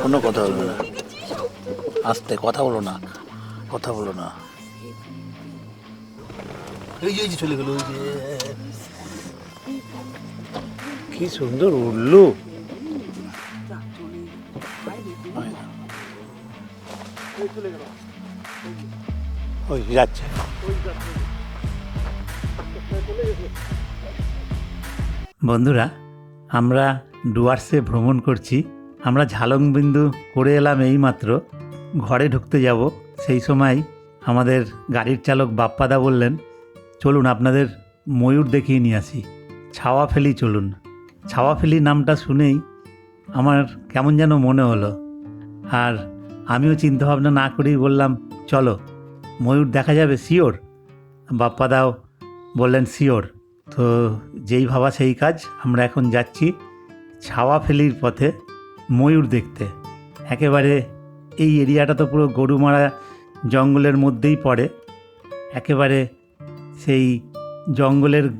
কোনো কথা বলবে না। আস্তে কথা বলো না। কথা বলো না। এই যে চলে গেল ওই যে। কি সুন্দর উঠল ওই যাচ্ছে। বন্ধুরা আমরা ডুয়ার্সে ভ্রমণ করছি। আমরা ঝালংবিন্দু করে এলাম এইমাত্র। ঘরে ঢুকতে যাব। সেই সময় আমাদের গাড়ির চালক বাপ্পাদা বললেন, চলুন, আপনাদের ময়ূর দেখিয়ে নিয়ে আসি। ছাওয়া ফেলি চলুন। ছাওয়া ফেলি নামটা শুনেই আমার কেমন যেন মনে হলো। আর আমিও চিন্তাভাবনা না করেই বললাম, চলো, ময়ূর দেখা যাবে, শিওর? বাপ্পাদাও বললেন, শিওর। তো যেই ভাবা সেই কাজ, আমরা এখন যাচ্ছি ছাওয়া ফেলির পথে। ময়ূর দেখতে। একেবারে এই এরিয়াটা তো পুরো গরুমারা জঙ্গলের মধ্যেই পড়ে। একেবারে সেই জঙ্গলের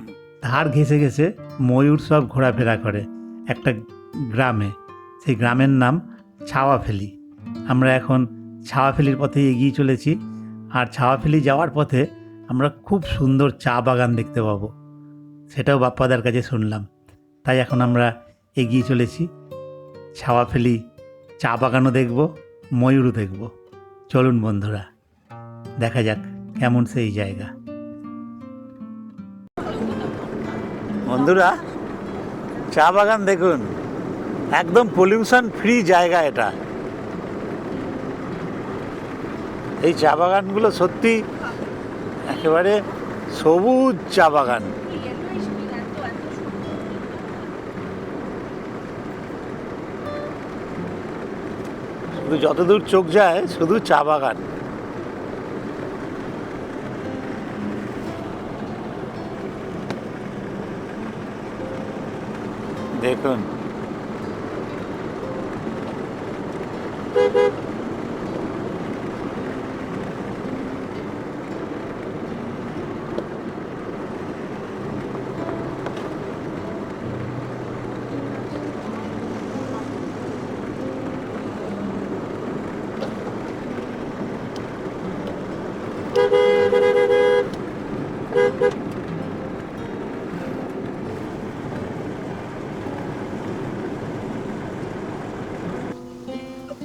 ধার ঘেঁষে ঘেঁষে ময়ূর সব ঘোরাফেরা করে একটা গ্রামে। সেই গ্রামের নাম ছাওয়াফেলি। আমরা এখন ছাওয়াফেলির পথে এগিয়ে চলেছি আর ছাওয়াফেলি যাওয়ার পথে আমরা খুব সুন্দর চা বাগান দেখতে পাবো। সেটাও বাপ্পাদার কাছে শুনলাম। তাই এখন আমরা এগিয়ে চলেছি। ছাওয়াফেলি চা বাগানও দেখব, ময়ূরও দেখব। চলুন বন্ধুরা, দেখা যাক কেমন সেই জায়গা। বন্ধুরা, চা বাগান দেখুন, একদম পলিউশন ফ্রি জায়গা এটা। এই চা বাগানগুলো সত্যি একেবারে সবুজ চা বাগান। শুধু যতদূর চোখ যায় শুধু চা বাগান। দেখুন।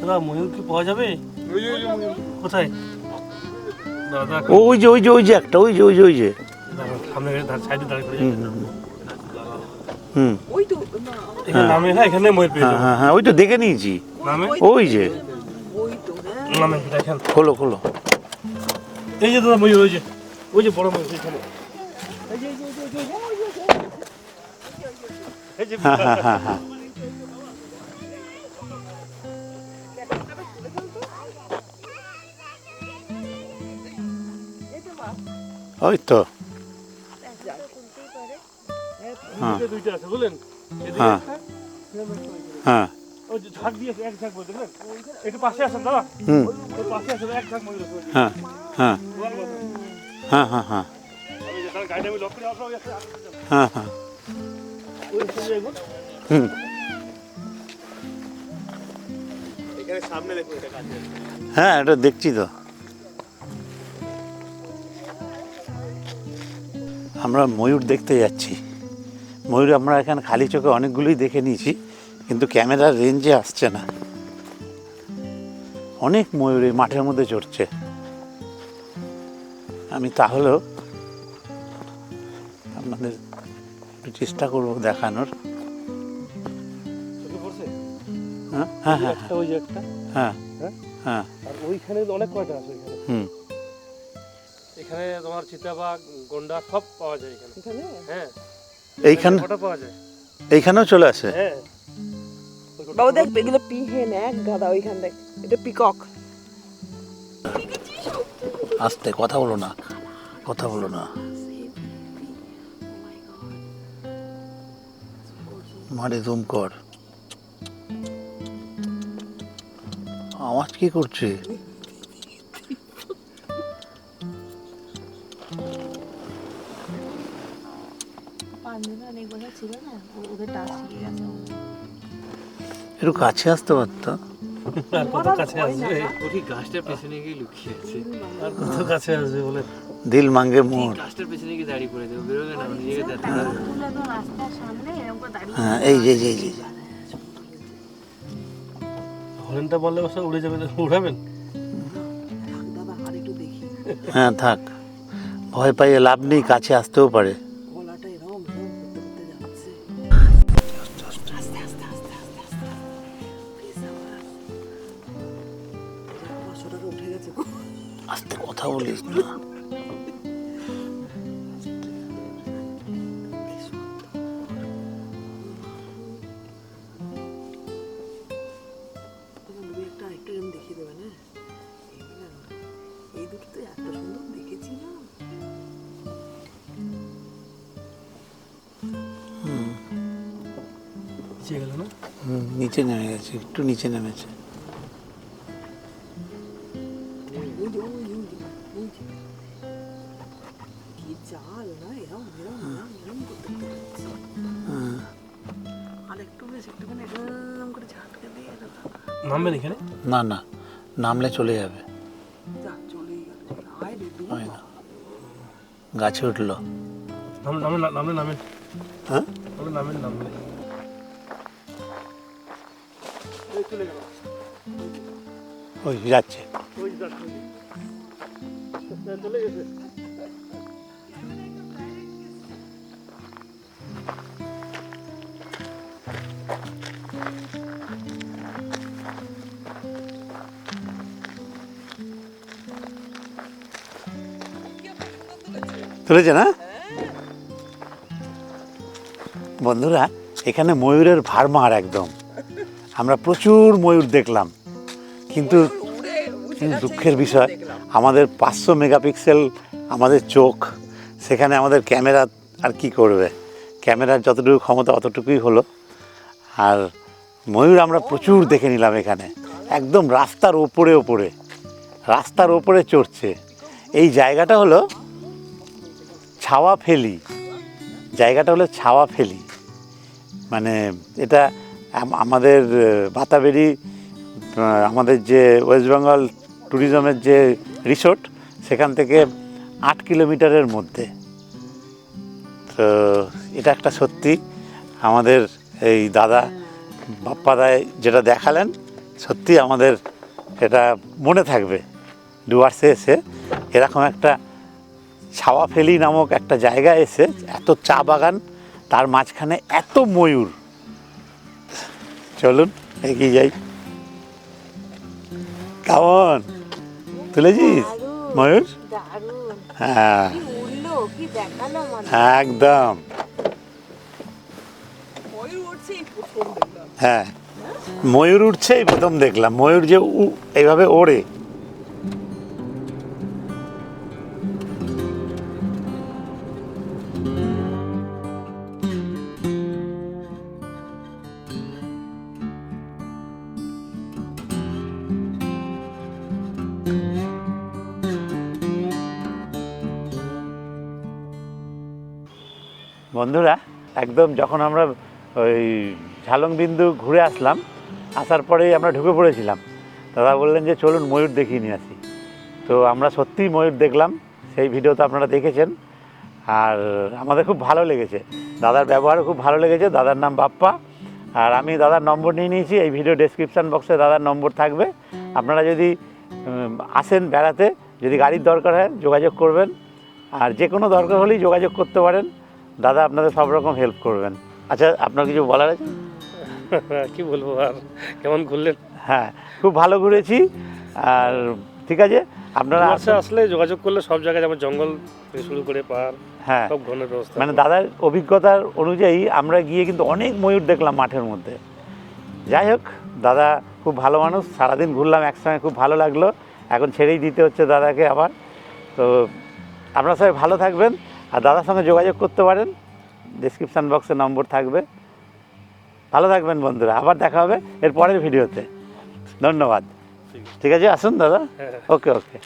দাদা ময়ূর কি পাওয়া যাবে কোথায় দাদা ওই যে ওই যে ওই যে একটা ওই যে ওই যে ওই যে সামনে সাইডে দাঁড়িয়ে করে হুম হুম এখানে নামে না এখানে ময়ূর পেয়ে হ্যাঁ হ্যাঁ হ্যাঁ ওই তো দেখে নিয়েছি নামে ওই যে নামে দেখেন খোলো খোলো এই যে দাদা ময়ূর ওই যে ওই যে বড় ময়ূর এখানে এই যে হ্যাঁ হ্যাঁ হ্যাঁ হ্যাঁ ওই তো হ্যাঁ হ্যাঁ। হ্যাঁ ওই যে। হ্যাঁ হ্যাঁ। হ্যাঁ হ্যাঁ হ্যাঁ। হ্যাঁ হ্যাঁ। হুম। এটা কাছে হ্যাঁ এটা দেখছি তো। আমরা ময়ূর দেখতে যাচ্ছি। ময়ূর আমরা এখানে খালি চোখে অনেকগুলোই দেখে নিয়েছি কিন্তু ক্যামেরার রেঞ্জে আসছে না। অনেক ময়ূর এই মাঠের মধ্যে চড়ছে। আমি তাহলেও আপনাদের একটু চেষ্টা করব দেখানোর। হ্যাঁ হ্যাঁ হ্যাঁ হ্যাঁ হ্যাঁ? হ্যাঁ। ওইখানে অনেক কয়টা আছে ওইখানে? হুম। এখানে তোমার চিতাবাঘ গন্ডা সব পাওয়া যায় এখানে। হ্যাঁ। এইখানে কটা পাওয়া যায়। এইখানেও চলে আসে? হ্যাঁ। বাবু দেখ এগুলো পিহেন এক গাদা ওইখান দেখ। এটা পিকক। আস্তে কথা বলো না। কথা বলো না। মারে জুম কর। আওয়াজ কি করছে? অনেক বছর ছিল না ওদের ডাক শিখে গেছে একটু কাছে আসতে পারতো। আর কত কাছে আসবে? ওটি গাছটার পেছনে গিয়ে লুকিয়ে আছে। আর কত কাছে আসবে বলে? দিল মাঙ্গে মোর গাছটার পেছনে গিয়ে দাঁড়িয়ে পড়ে দেবো বেরোবে না নিজেকে রাস্তার সামনে এরকম দাঁড়িয়ে হ্যাঁ এই যে এই যে হরেনটা বললে বসে উড়ে যাবে উড়াবেন? হ্যাঁ থাক। ভয় পাইয়ে লাভ নেই কাছে আসতেও পারে। উঠে গেছে আস্তে কথা বলিস না। গেল নিচে নেমে গেছে একটু নিচে নেমেছে। নামবেন এখানে? না না নামলে চলে যাবে। গাছে উঠল। নাম নামেন হ্যাঁ? নামেন নামেন নামলে এই চলে গেল। ওই যাচ্ছে। ওই যাচ্ছে। চলে গেছে। তুলেছে না? বন্ধুরা এখানে ময়ূরের ভারমার একদম। আমরা প্রচুর ময়ূর দেখলাম। কিন্তু কিন্তু দুঃখের বিষয় আমাদের পাঁচশো মেগাপিক্সেল আমাদের চোখ সেখানে আমাদের ক্যামেরা আর কি করবে? ক্যামেরার যতটুকু ক্ষমতা অতটুকুই হলো। আর ময়ূর আমরা প্রচুর দেখে নিলাম এখানে। একদম রাস্তার ওপরে ওপরে রাস্তার ওপরে চড়ছে। এই জায়গাটা হলো ছাওয়া ফেলি। জায়গাটা হলো ছাওয়া ফেলি। মানে এটা আমাদের বাতাবেরি আমাদের যে ওয়েস্ট বেঙ্গল ট্যুরিজমের যে রিসোর্ট, সেখান থেকে আট কিলোমিটারের মধ্যে। তো এটা একটা সত্যি। আমাদের এই দাদা বাপ্পাদায় যেটা দেখালেন, সত্যি আমাদের এটা মনে থাকবে। ডুয়ার্সে এসে এরকম একটা ছাওয়া ফেলি নামক একটা জায়গা এসে এত চা বাগান তার মাঝখানে এত ময়ূর। চলুন এগিয়ে যাই। কেমন তুলেছিস? ময়ূর? হ্যাঁ। মানে একদম। হ্যাঁ। ময়ূর উঠছে এই প্রথম দেখলাম। ময়ূর যে উ- এইভাবে ওড়ে। বন্ধুরা, একদম যখন আমরা ওই ঝালং বিন্দু ঘুরে আসলাম, আসার পরেই আমরা ঢুকে পড়েছিলাম। দাদা বললেন যে, চলুন ময়ূর দেখিয়ে নিয়ে আসি। তো আমরা সত্যিই ময়ূর দেখলাম, সেই ভিডিও তো আপনারা দেখেছেন। আর আমাদের খুব ভালো লেগেছে। দাদার ব্যবহারও খুব ভালো লেগেছে। দাদার নাম বাপ্পা। আর আমি দাদার নম্বর নিয়ে নিয়েছি। এই ভিডিও ডেসক্রিপশান বক্সে দাদার নম্বর থাকবে। আপনারা যদি আসেন বেড়াতে, যদি গাড়ির দরকার হয়, যোগাযোগ করবেন। আর যে কোনো দরকার হলেই যোগাযোগ করতে পারেন। দাদা আপনাদের সব রকম হেল্প করবেন। আচ্ছা আপনার কিছু বলার আছে? কি বলব আর? কেমন ঘুরলেন? হ্যাঁ খুব ভালো ঘুরেছি। আর ঠিক আছে আপনারা আসুন। আসলে যোগাযোগ করলে সব জায়গায় যেমন জঙ্গল শুরু করে পাহাড় হ্যাঁ। সব ঘনের ব্যবস্থা মানে দাদার অভিজ্ঞতার অনুযায়ী আমরা গিয়ে কিন্তু অনেক ময়ূর দেখলাম মাঠের মধ্যে। যাই হোক দাদা খুব ভালো মানুষ সারাদিন ঘুরলাম একসঙ্গে খুব ভালো লাগল। এখন ছেড়েই দিতে হচ্ছে দাদাকে আবার। তো আপনারা সবাই ভালো থাকবেন। আর দাদার সঙ্গে যোগাযোগ করতে পারেন। ডিসক্রিপশান বক্সে নম্বর থাকবে। ভালো থাকবেন বন্ধুরা আবার দেখা হবে এর পরের ভিডিওতে। ধন্যবাদ। ঠিক আছে আসুন দাদা। হ্যাঁ। ওকে ওকে।